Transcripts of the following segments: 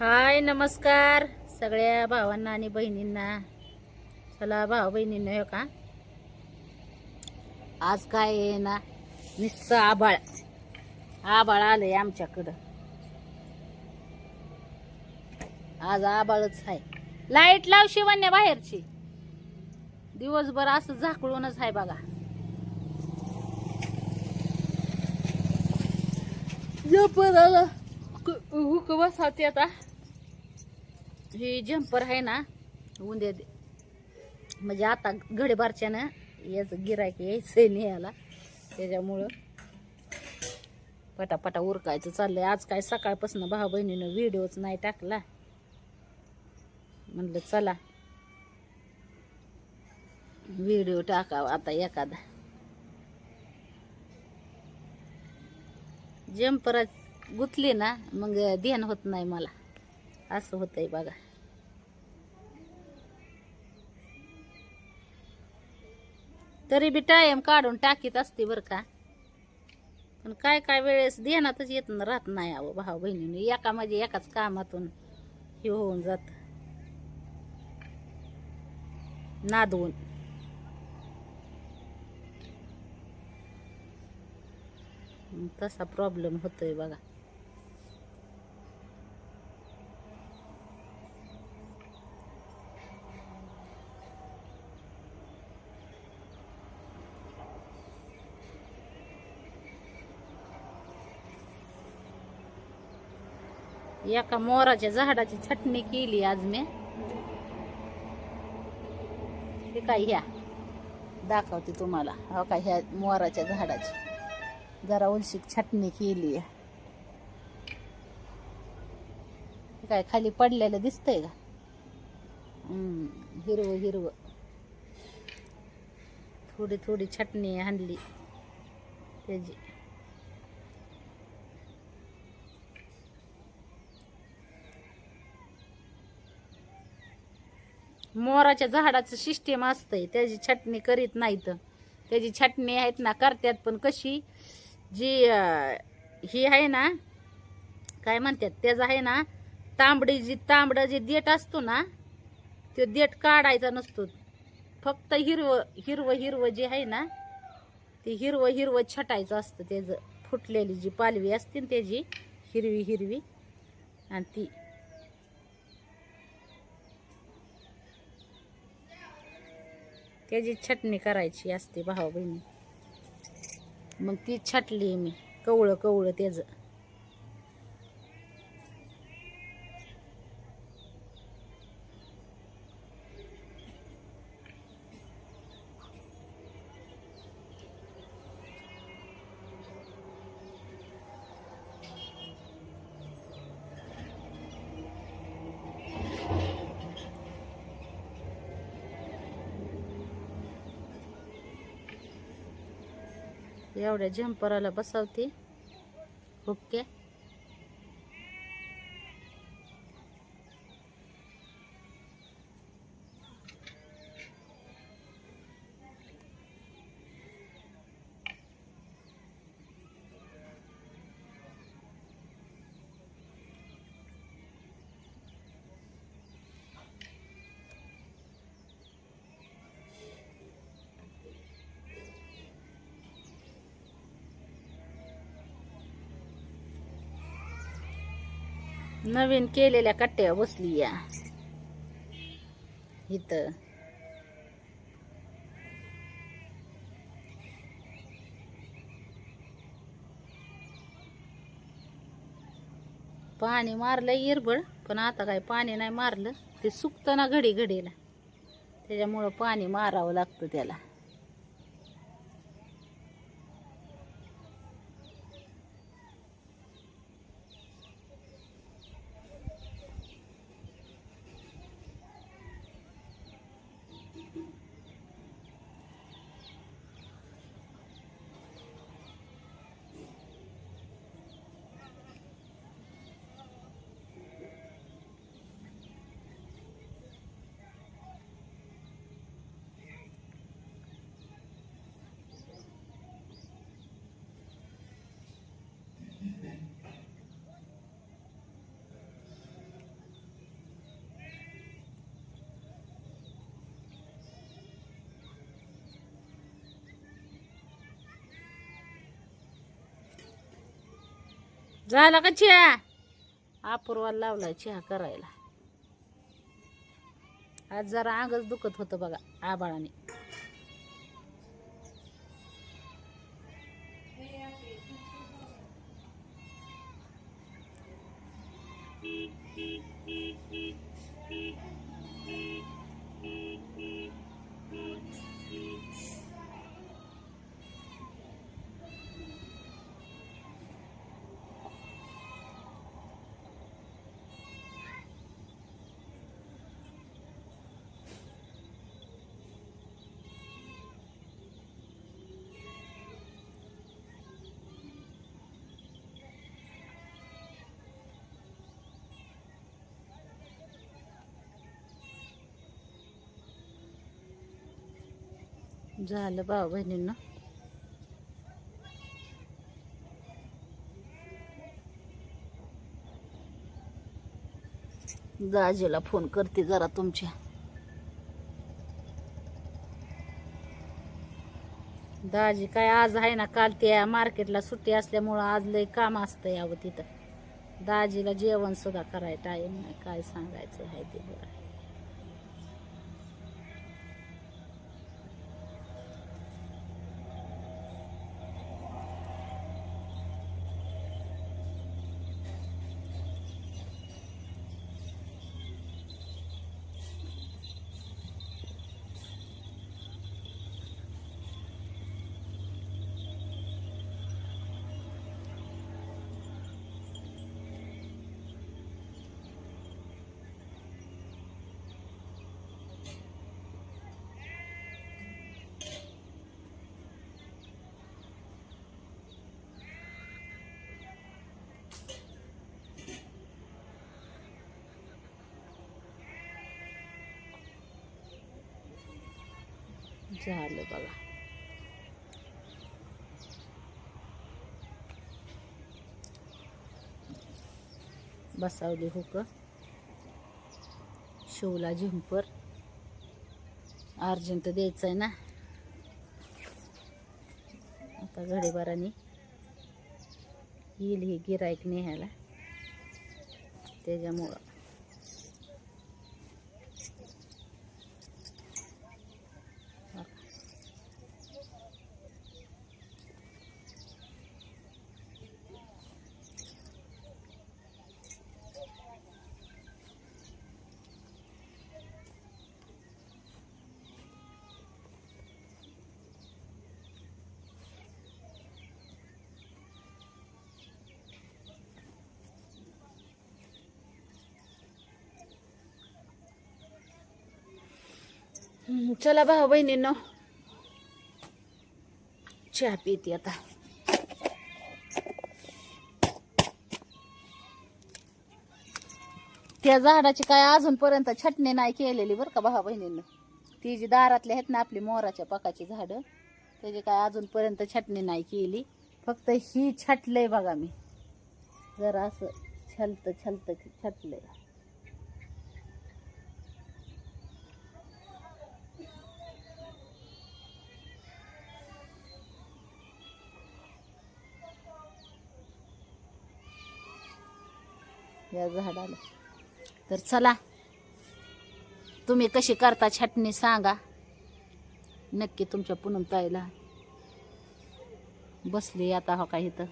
हाय नमस्कार. सगळ्या भावांना आणि बहिणींना. चला भाऊ बहिणींना हो का? आज काय आहे ना नुसतं आबाळ आबाळ आलंय आमच्याकडं. आज आबाळच आहे. लाइट लाव शिवण्या बाहेरची. दिवसभर असं झाकळूनच आहे बघा. जपराला हुक बसावते आता. हे जम्पर आहे ना उद्या दे- म्हणजे आता घडेबारच्यानं याचं गिरायक यायचं न्यायला. त्याच्यामुळं पटापटा उरकायचं चाललंय. आज काय सकाळपासून भाऊ बहिणीनं व्हिडिओच नाही टाकला. म्हणलं चला व्हिडिओ टाकावा आता एखादा. जम्पर गुतली ना मग ध्यान होत नाही मला. असं होतंय बघा. तरी बी टायम काढून टाकीत असते बरं का. पण काय काय वेळेस देण्यातच येत न- राहत नाही अहो भाऊ बहिणीने. एका म्हणजे एकाच कामातून हे होऊन जात. नादवून. तसा प्रॉब्लेम होतोय बघा. एका मोराच्या झाडाची छटणी केली आज मी. ते काय ह्या? दाखवते तुम्हाला. हो का ह्या मोराच्या झाडाची. जरा उलशीक छटणी केली आहे. काय खाली पडलेलं दिसतंय का? हिरवं हिरवं. थोडी थोडी छटणी आणली. त्याची. मोराच्या झाडाचं सिस्टीम असतंय. त्याची छटणी करीत नाहीत. त्याची छटणी आहेत ना करतात. पण कशी जी ही आहे ना काय म्हणतात त्याचं आहे ना तांबडी जी तांबडं जे देठ असतो ना ते देठ काढायचा नसतो. फक्त हिरवं हिरवं हिरवं जे आहे ना ते हिरवं हिरवं छटायचं असतं. त्याचं फुटलेली जी पालवी असते ना त्याची हिरवी हिरवी आणि ती त्याची छटणी करायची असते भाऊ बहिणी. मग ती छटली मी कवळं कवळं त्याचं. એવડે જેમ પરાલા પસાવતી. ઓકે. नवीन केलेल्या कट्ट्यावर बसली या. इथं. पाणी मारलं इरबळ पण आता काय पाणी नाही मारलं. ते सुकतं ना घडी घडीला. त्याच्यामुळं पाणी मारावं लागतं त्याला. झाला का चिया? अपूर्वाला लावला चिहा करायला. आज जरा अंगच दुखत होतं बघा आबाळाने. झालं भाऊ बहिणींना. दाजीला फोन करते जरा तुमच्या. दाजी काय आज आहे ना काल त्या मार्केटला सुट्टी असल्यामुळं आज लय काम असतं यावं तिथं. दाजीला जेवण सुद्धा करायला टाईम नाही. काय सांगायचं आहे ते बरं. झालं बघा. बसावली हुक. शिवला झिंपर. अर्जंट द्यायचं आहे ना. आता घडेबाराने येईल ही गिरायक न्यायला. त्याच्यामुळं. चला भाऊ बहिणींनो. चहा पिते आता. त्या झाडाची काय अजूनपर्यंत छटणी नाही केलेली बरं का भावा बहिणींना. ती जी दारातली आहेत ना आपली मोराच्या पकाची झाडं त्याची काय अजूनपर्यंत छटणी नाही केली. फक्त ही छटलंय बघा मी. जरा असं छलत छलत छटलंय. या झाडाला. तर चला तुम्ही कशी करता छटणी सांगा. नक्की तुमच्या पुनम ताईला बसली आता हो का इथं.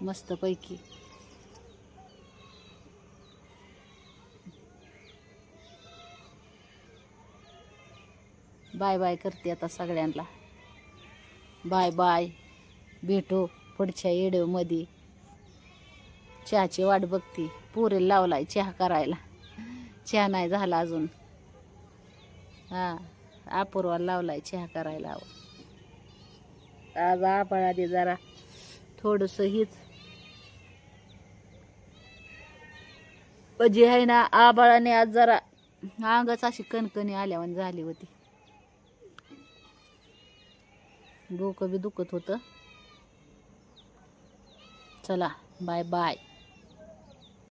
मस्तपैकी. बाय बाय करते आता सगळ्यांना. Bye bye. भेटू पुढच्या व्हिडिओमध्ये चहाची वाट बघती. पुरे लावलाय चहा करायला. चहा नाही झाला अजून. हा अपूर्वा लावलाय चहा करायला. आज आधी जरा थोडस हीच. जे आहे ना आबाळाने आज जरा अंगच अशी कणकणी आल्यावर झाली होती. डोकं बी दुखत होतं. चला बाय बाय